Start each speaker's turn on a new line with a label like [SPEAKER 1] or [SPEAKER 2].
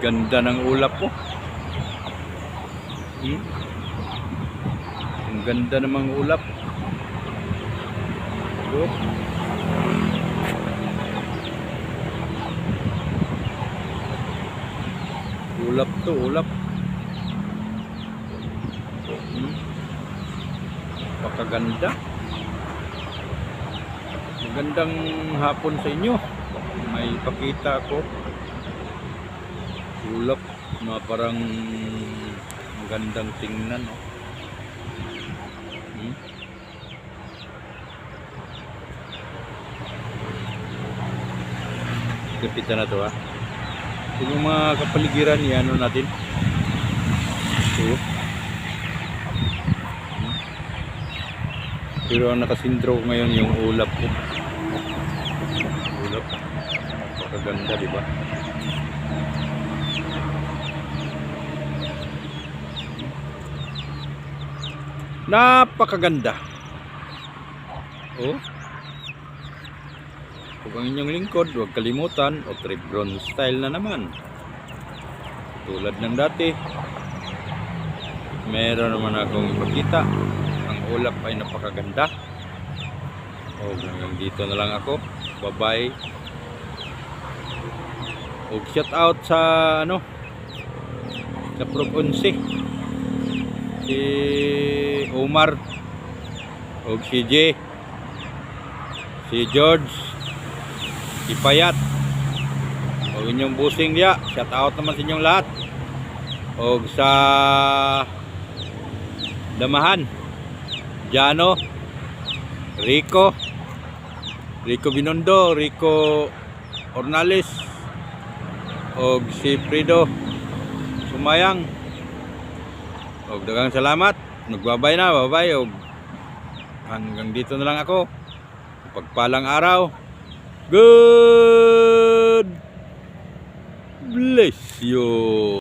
[SPEAKER 1] Ganda ng ulap po. Hmm? Ang ganda namang ulap. Oh. Ulap to, ulap. Hmm? Magandang hapon sa inyo. May pakita ako. Ulap na parang magandang tingnan. Oh. Hmm? Na to ha. Yung mga kapaligiran yan ano natin. Ito. Hmm. Pero ang nakasindro ngayon yung ulap ko. Ulap. Napakaganda, di Napakaganda. Oh. Kung ang inyong lingkod, huwag kalimutan, o Tribron style na naman. Tulad ng dati. Meron naman akong ipakita. Ang ulap ay napakaganda. O hanggang dito na lang ako. Bye-bye. O shout out sa ano sa Prof. Unsi si Omar o si J. Si George. Si Payat. O inyong busing diya. Shout out naman sa inyong lahat. O sa Damahan. Jano. Rico. Rico Binondo. Rico Ornales. O si Frido Sumayang og dagang salamat. Nagbabay na babay og hanggang dito na lang ako. Pagpalang araw. Good bless you